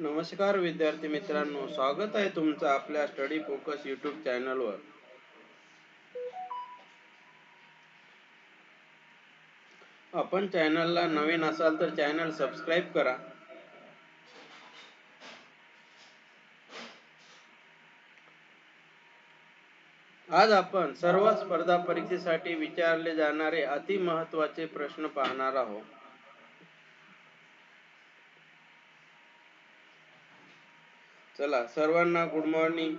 नमस्कार विद्यार्थी मित्रांनो स्वागत आहे तुमचं आपल्या स्टडी फोकस युट्यूब चॅनलवर. आपण चॅनलला नवीन असाल तर चॅनल सबस्क्राईब करा. आज आपण सर्व स्पर्धा परीक्षेसाठी विचारले जाणारे अति महत्त्वाचे प्रश्न पाहणार आहोत. चला सर्वांना good morning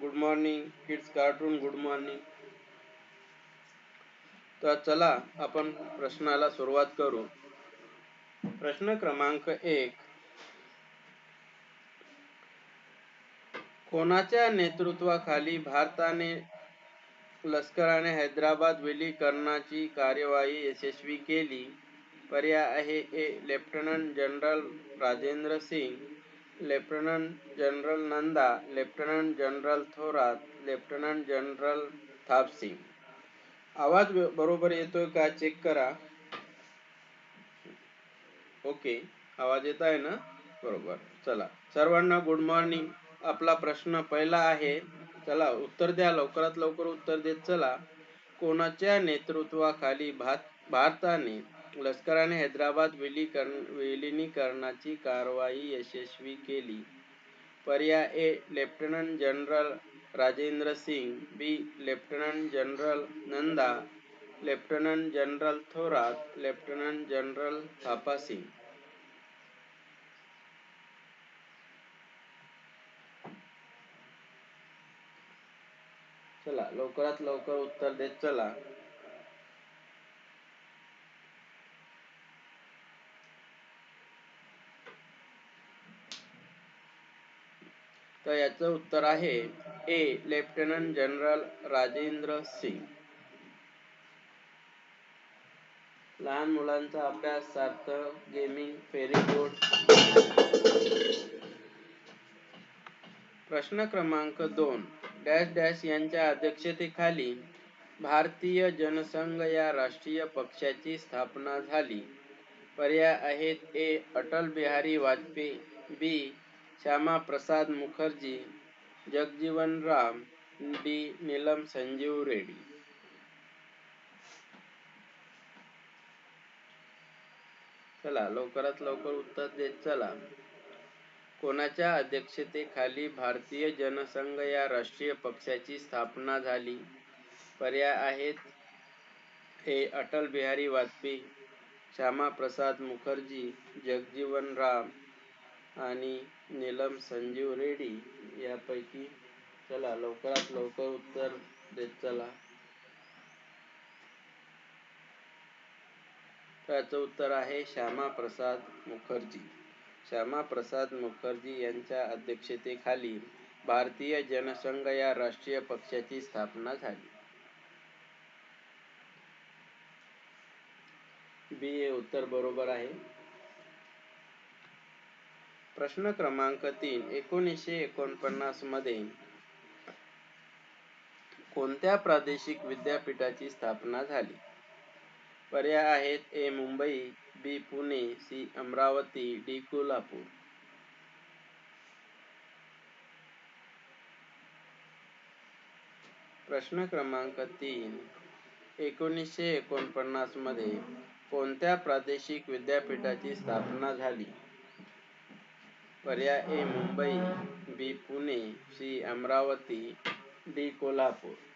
good morning kids cartoon good morning तर चला आपण प्रश्नाला सुरुवात करू. प्रश्न क्रमांक एक. कोणाच्या नेतृत्वाखाली भारताने लष्कराने हैदराबाद विलीकरणाची कार्यवाही यशस्वी केली. पर्याय आहे A. Lieutenant general Rajendra Singh lieutenant general Nanda lieutenant general Thorat lieutenant general Thapsingh. आवाज बरोबर येतोय का? चेक करा. ओके आवाज येत आहे ना? बरोबर चला. सर्वांना गुड मॉर्निंग. आपला प्रश्न पहिला आहे चला उत्तर द्या. लवकरात लवकर उत्तर देत चला. कोणाच्या नेतृत्वाखाली भारताने लष्कराने हैदराबाद विलिनीकरणाची कारवाई यशस्वी केली? पर्याय A lieutenant general Rajendra Singh. B lieutenant general Nanda. Lieutenant general Thorat. Lieutenant general Thapa Singh. चला लवकरात लवकर उत्तर देत चला. तर याचं उत्तर आहे A lieutenant general Rajendra Singh. लहान मुलांचा अभ्यास सार्थक गेमिंग फेरी बोर्ड प्रश्न क्रमांक दोन. डॅश डॅश यांच्या अध्यक्षतेखाली भारतीय जनसंघ या राष्ट्रीय पक्षाची स्थापना झाली. पर्याय आहेत A. Atal Bihari Vajpayee B. Shyama Prasad Mukherjee Jagjivan Ram D. Neelam Sanjiva Reddy. चला लवकरात लवकर उत्तर देत चला. कोणाच्या अध्यक्षतेखाली भारतीय जनसंघ या राष्ट्रीय पक्षाची स्थापना झाली? पर्याय आहेत. हे अटल बिहारी वाजपेयी श्यामाप्रसाद मुखर्जी जगजीवन राम आणि नीलम संजीव रेड्डी यापैकी चला लवकरात लवकर उत्तर देत चला. त्याचं उत्तर आहे श्यामाप्रसाद मुखर्जी. श्यामाप्रसाद मुखर्जी यांच्या अध्यक्षतेखाली भारतीय जनसंघ या राष्ट्रीय पक्षाची स्थापना झाली. बी हे उत्तर बरोबर आहे. प्रश्न क्रमांक तीन एकोणीसशे एकोणपन्नासमध्ये कोणत्या प्रादेशिक विद्यापीठाची स्थापना झाली? पर्याय आहेत A Mumbai B Pune C Amravati D Kolhapur. प्रश्न क्रमांक तीन. एकोणीसशे एकोणपन्नासमध्ये कोणत्या प्रादेशिक विद्यापीठाची स्थापना झाली? पर्याय A Mumbai B Pune C Amravati D Kolhapur.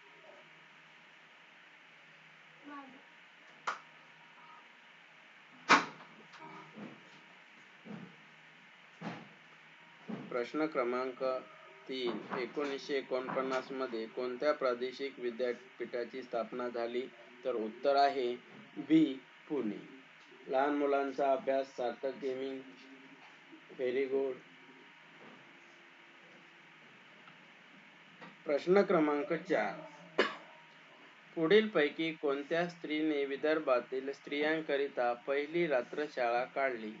प्रश्न क्रमांक तीन एकोणीसशे एकोणपन्नासमध्ये कोणत्या प्रादेशिक विद्यापीठाची स्थापना झाली? तर उत्तर आहे बी पुणे. लहान मुलांचा अभ्यास सार्थक गेमिंग व्हेरी गुड प्रश्न क्रमांक चार. पुढील पैकी कोणत्या स्त्रीने विदर्भातील स्त्रियांकरिता पहिली रात्र शाळा काढली?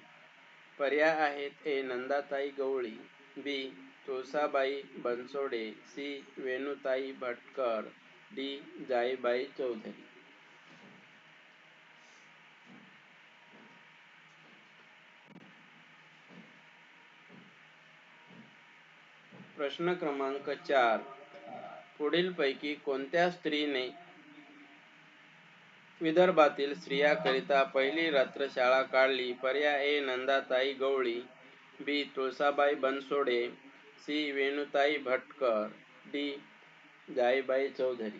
पर्याय आहेत A Nandatai Gawali B Tulsabai Bansode C Venutai Bhatkar D Jaibai Chaudhari. प्रश्न क्रमांक चार. पुढीलपैकी कोणत्या स्त्रीने विदर्भातील स्त्रियाकरिता पहिली रात्र शाळा काढली? पर्याय A Nandatai Gawali B Tulsabai Bansode C Venutai Bhatkar D Jaibai Chaudhari.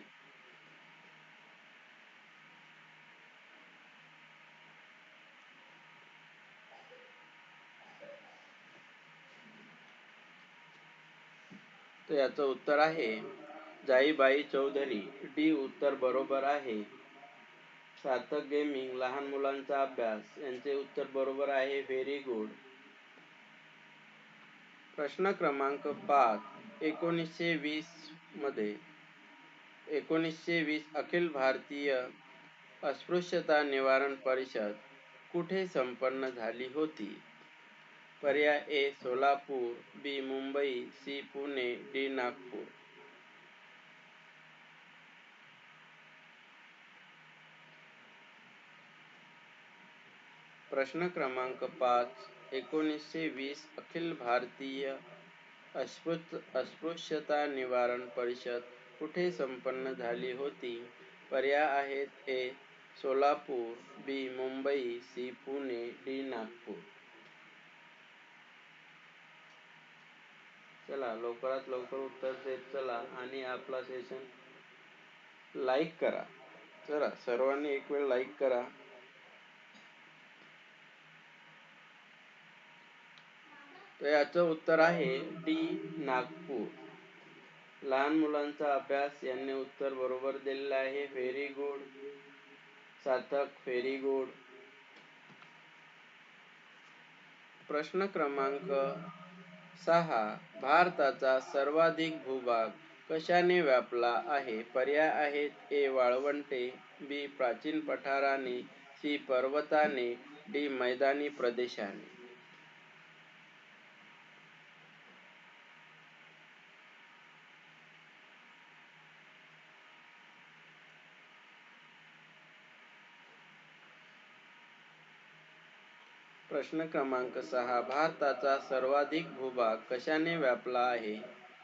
तर याचं उत्तर आहे जाईबाई चौधरी. डी उत्तर बरोबर आहे. सार्थक गेमिंग लहान मुलांचा अभ्यास. यांचे उत्तर बरोबर आहे व्हेरी गुड. प्रश्न क्रमांक पाच एकोणीसशे वीसमध्ये. एकोणीसशे वीस अखिल भारतीय अस्पृश्यता निवारण परिषद कुठे संपन्न झाली होती? पर्याय A Solapur B Mumbai C Pune D Nagpur. प्रश्न क्रमांक पाच एकोणीसशे वीस अखिल भारतीय अस्पृश्य अस्पृश्यता निवारण परिषद कुठे संपन्न झाली होती? पर्याय आहेत A Solapur B Mumbai C Pune D Nagpur. चला लवकरात लवकर उत्तर देत चला आणि आपला सेशन लाईक करा. चला सर्वांनी एक वेळ लाईक करा. तर याचं उत्तर आहे डी नागपूर. लहान मुलांचा अभ्यास यांनी उत्तर बरोबर दिलेलं आहे. Very good Sarthak very good प्रश्न क्रमांक सहा. भारताचा सर्वाधिक भूभाग कशाने व्यापला आहे? पर्याय आहेत ए. वाळवंटे बी. प्राचीन पठाराने सी. पर्वताने डी. मैदानी प्रदेशाने. प्रश्न क्रमांक सहा. भारताचा सर्वाधिक भूभाग कशाने व्यापला आहे?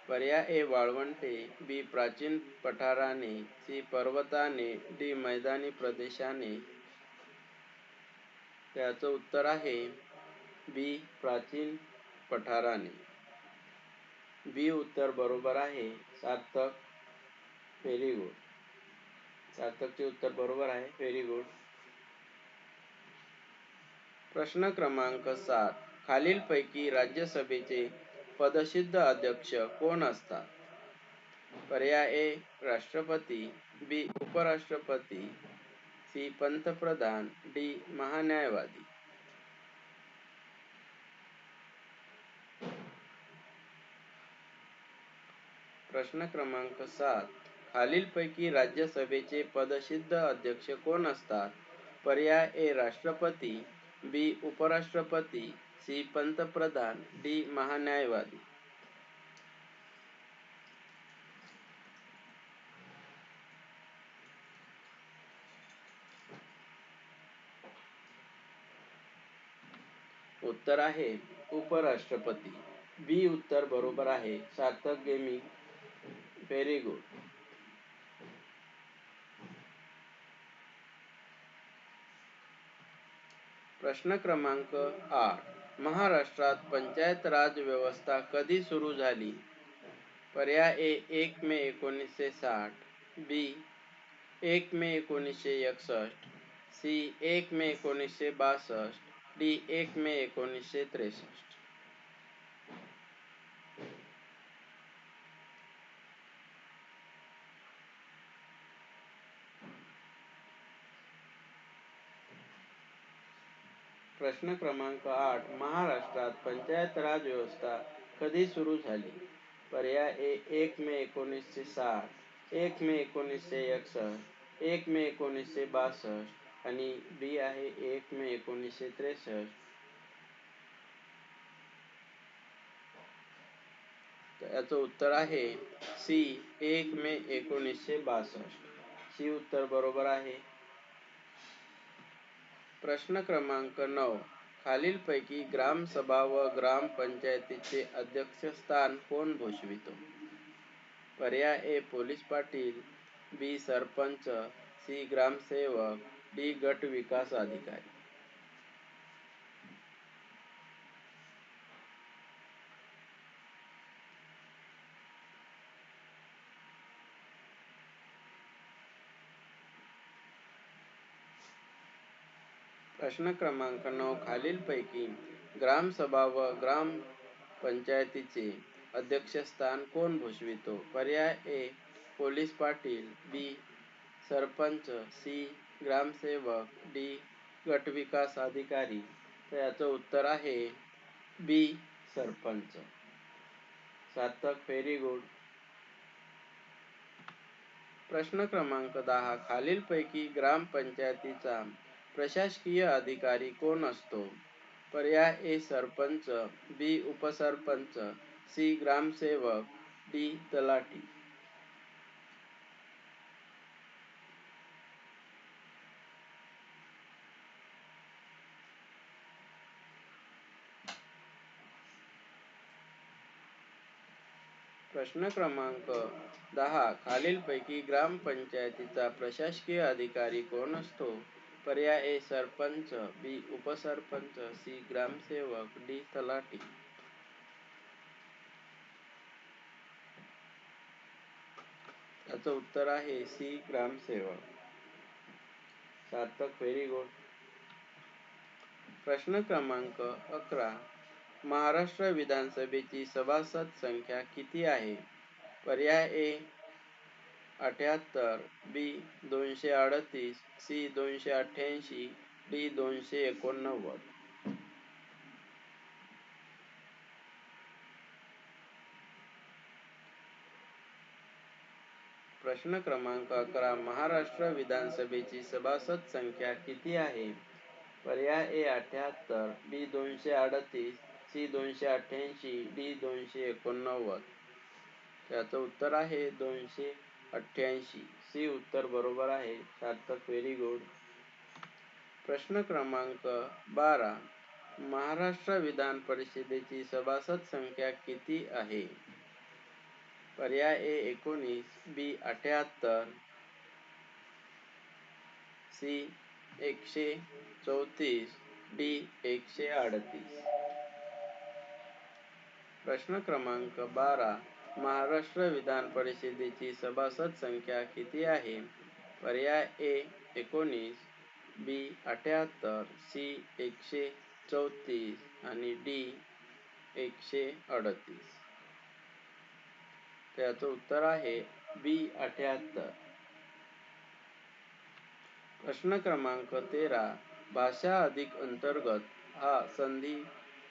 पर्याय ए. वाळवंटे बी. प्राचीन पठाराने सी. पर्वताने डी. मैदानी प्रदेशाने. त्याचं उत्तर आहे बी. प्राचीन पठाराने. बी उत्तर बरोबर आहे. सार्थक. व्हेरी गुड सार्थकचे उत्तर बरोबर आहे. व्हेरी गुड प्रश्न क्रमांक सात. खालीलपैकी राज्यसभेचे पदसिद्ध अध्यक्ष कोण असतात? पर्याय ए राष्ट्रपती बी उपराष्ट्रपती सी पंतप्रधान डी महान्यायवादी. प्रश्न क्रमांक सात. खालीलपैकी राज्यसभेचे पदसिद्ध अध्यक्ष कोण असतात? पर्याय ए राष्ट्रपती बी उपराष्ट्रपती सी पंतप्रधान डी महान्यायवादी. उत्तर आहे उपराष्ट्रपती. बी उत्तर बरोबर आहे. सार्थक गेमिंग. व्हेरी गुड प्रश्न क्रमांक आठ. महाराष्ट्रात पंचायत राज व्यवस्था कधी सुरू झाली? पर्याय ए एक मे एकोणीसशे साठ. बी एक मे एकोणीसशे एकसष्ट. सी एक मे एकोणीसशे बासष्ट. डी एक मे एकोणीसशे त्रेसष्ट. प्रश्न क्रमांक आठ महाराष्ट्रात पंचायत राज व्यवस्था कधी सुरू झाली? पर्याय ए एक मे एकोणीसशे साठ एक मे एकोणीसशे एकसष्ट एक मे एकोणीसशे बासष्ट आणि बी आहे एक मे एकोणीसशे त्रेसष्ट. याचं उत्तर आहे सी एक मे एकोणीसशे बासष्ट. सी उत्तर बरोबर आहे. प्रश्न क्रमांक नऊ. खालीलपैकी ग्रामसभा व ग्रामपंचायतीचे अध्यक्षस्थान कोण भूषवितो? पर्याय A. Police Patil B. Sarpanch C. ग्रामसेवक डी. गट विकास अधिकारी. प्रश्न क्रमांक नऊ खालीलपैकी ग्रामसभा व ग्राम पंचायतीचे अध्यक्षस्थान कोण भूषवितो? पर्याय A police Patil B sarpanch C ग्रामसेवक डी गटविकास अधिकारी. तर याचं उत्तर आहे B sarpanch. Sarthak very good प्रश्न क्रमांक दहा खालीलपैकी ग्रामपंचायतीचा प्रशासकीय अधिकारी कोण असतो? पर्याय ए सरपंच बी उपसरपंच सी ग्रामसेवक डी तलाठी. प्रश्न क्रमांक दहा. खालीलपैकी ग्रामपंचायतीचा प्रशासकीय अधिकारी कोण असतो? पर्याय ए सरपंच बी उपसरपंच सी ग्रामसेवक डी तलाठी. याचं उत्तर आहे सी ग्रामसेवक. सार्थक व्हेरी गुड प्रश्न क्रमांक अकरा. महाराष्ट्र विधानसभेची सभासद संख्या किती आहे? पर्याय ए अठ्याहत्तर बी दोनशे अडतीस सी दोनशे अठ्ठ्याऐंशी डी दोनशे एकोणनव्वद. प्रश्न क्रमांक अकरा महाराष्ट्र विधानसभेची सभासद संख्या किती आहे? पर्याय ए अठ्याहत्तर बी दोनशे अडतीस सी दोनशे अठ्ठ्याऐंशी डी दोनशे एकोणनव्वद. त्याचं उत्तर आहे दोनशे अठ्ठ्याऐंशी. सी उत्तर बरोबर आहे. सार्थक व्हेरी गुड प्रश्न क्रमांक बारा. महाराष्ट्र विधान परिषदेची सभासद संख्या किती आहे? पर्याय ए एकोणीस बी अठ्याहत्तर सी एकशे चौतीस डी एकशे अडतीस. प्रश्न क्रमांक बारा. महाराष्ट्र विधान परिषदेची सभासद संख्या किती आहे? पर्याय ए एकोणीस बी अठ्याहत्तर सी एकशे चौतीस आणि डी एकशे अडतीस. त्याचं उत्तर आहे बी अठ्याहत्तर. प्रश्न क्रमांक तेरा भाषा अधिक अंतर्गत हा संधी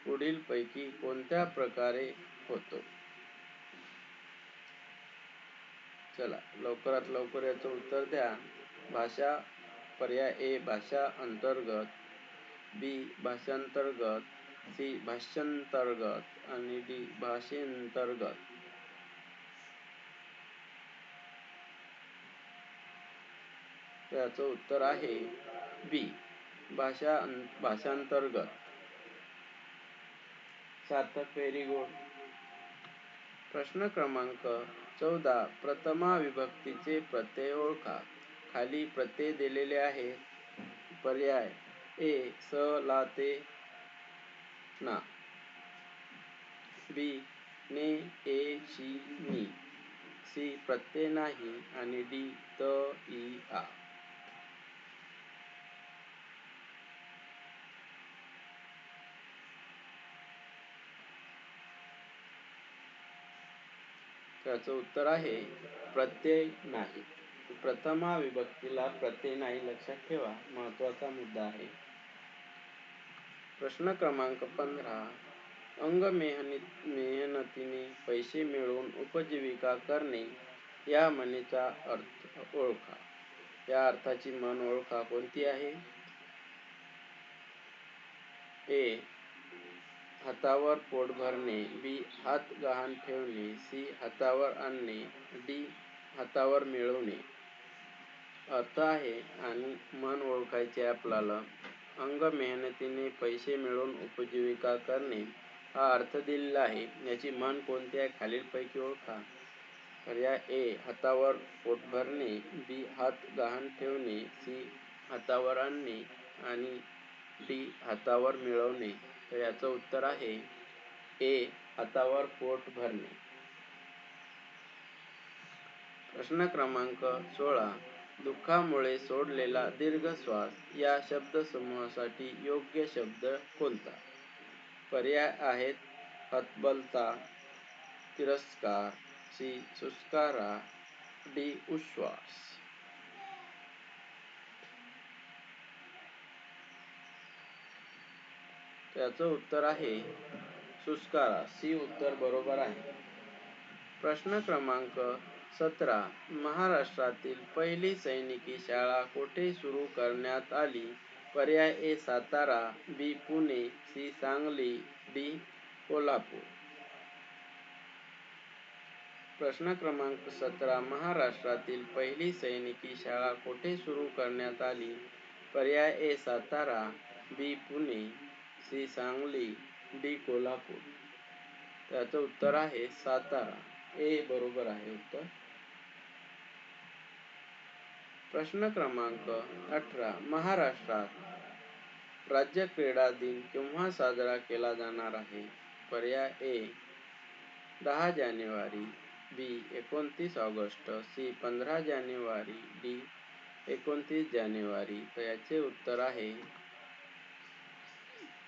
पुढील पैकी कोणत्या प्रकारे होतो? चला लवकरात लवकर याचं उत्तर द्या. भाषा पर्याय ए भाषा अंतर्गत. बी भाषांतर्गत. सी भाषांतर्गत. आणि डी भाषेंतर्गत. त्याचं उत्तर आहे बी भाषा भाषांतर्गत. सार्थक व्हेरी गुड प्रश्न क्रमांक चौदा. प्रथमा विभक्तीचे प्रत्यय ओळखा. खाली प्रत्यय दिलेले आहेत पर्याय. ए स ला ते ना. बी ने ए शी नी. सी प्रत्यय नाही आणि डी त ई आ. त्याचं उत्तर आहे प्रत्यय नाही. प्रथमा विभक्तीला प्रत्यय नाही लक्षात ठेवा महत्त्वाचा मुद्दा आहे. प्रश्न क्रमांक पंधरा अंग मेहनत मेहनतीने पैसे मिळवून उपजीविका करणे या म्हणीचा अर्थ ओळखा. या अर्थाची म्हण ओळखा कोणती आहे? ए हातावर पोट भरणे बी हात गहाण ठेवणे सी हातावर आणणे डी हातावर मिळवणे. अर्थ आहे आणि मन ओळखायचे आपल्याला. अंग मेहनतीने पैसे मिळवून उपजीविका करणे हा अर्थ दिलेला आहे. याची मन कोणती आहे खालीलपैकी ओळखा. पर्याय ए हातावर पोट भरणे बी हात गहाण ठेवणे सी हातावर आणणे आणि डी हातावर मिळवणे. तर याचं उत्तर आहे ए हातावर पोट भरणे. प्रश्न क्रमांक सोळा दुःखामुळे सोडलेला दीर्घ श्वास या शब्दसमूहासाठी योग्य शब्द कोणता? पर्याय आहेत हतबलता तिरस्कार सी सुस्कारा डी उश्वास. याचं उत्तर आहे सुस्कारा. सी उत्तर बरोबर आहे. प्रश्न क्रमांक सतरा. महाराष्ट्रातील पहिली सैनिकी शाळा कोठे सुरू करण्यात आली? पर्याय A Satara B Pune C Sangli D Kolhapur. प्रश्न क्रमांक सतरा. महाराष्ट्रातील पहिली सैनिकी शाळा कोठे सुरू करण्यात आली? पर्याय A Satara B Pune C Sangli D Kolhapur. त्याचं उत्तर आहे सातारा. ए बरोबर आहे उत्तर. प्रश्न क्रमांक अठरा. महाराष्ट्रात राज्य क्रीडा दिन केव्हा साजरा केला जाणार आहे? पर्याय ए दहा जानेवारी बी एकोणतीस ऑगस्ट सी पंधरा जानेवारी डी एकोणतीस जानेवारी. तर याचे उत्तर आहे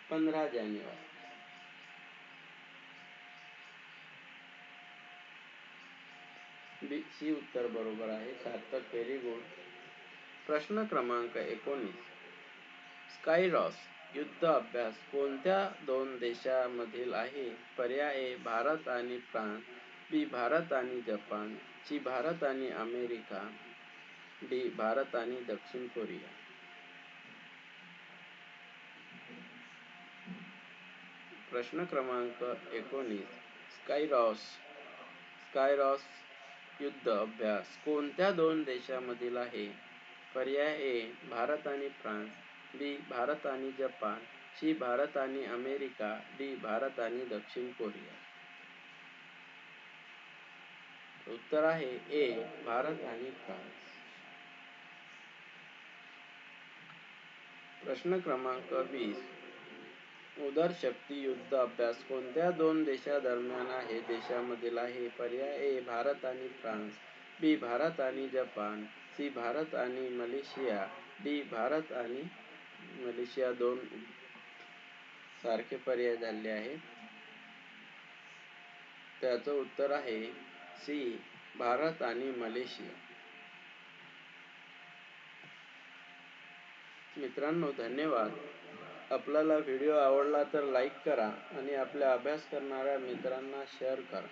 पंधरा जानेवारी सी उत्तर बरोबर आहे सार्थक व्हेरी गुड प्रश्न क्रमांक एकोणीस. स्कायरॉस युद्ध अभ्यास कोणत्या दोन देशांमधील आहे? पर्याय भारत आणि फ्रान्स. बी, भारत आणि जपान. सी, भारत आणि अमेरिका. डी, भारत आणि दक्षिण कोरिया. प्रश्न क्रमांक एकोणीस. स्कायरॉस. स्कायरॉस युद्ध अभ्यास. कोणत्या दोन देशांमधील आहे? पर्याय ए भारत आणि फ्रान्स. बी भारत आणि जपान. सी भारत आणि अमेरिका. डी भारत आणि दक्षिण कोरिया. उत्तर आहे ए भारत आणि फ्रान्स. प्रश्न क्रमांक वीस. उदर शक्ती युद्ध अभ्यास. कोणत्या दोन देशादरम्यान आहे देशामधील आहे? पर्याय ए भारत आणि फ्रान्स. बी भारत आणि जपान. सी भारत आणि मलेशिया. डी भारत आणि मलेशिया दोन सारखे पर्याय झाले आहेत. त्याचं उत्तर आहे सी भारत आणि मलेशिया. मित्रांनो धन्यवाद. आपल्याला व्हिडिओ आवडला तर लाईक करा आणि आपल्या अभ्यास करणाऱ्या मित्रांना शेअर करा.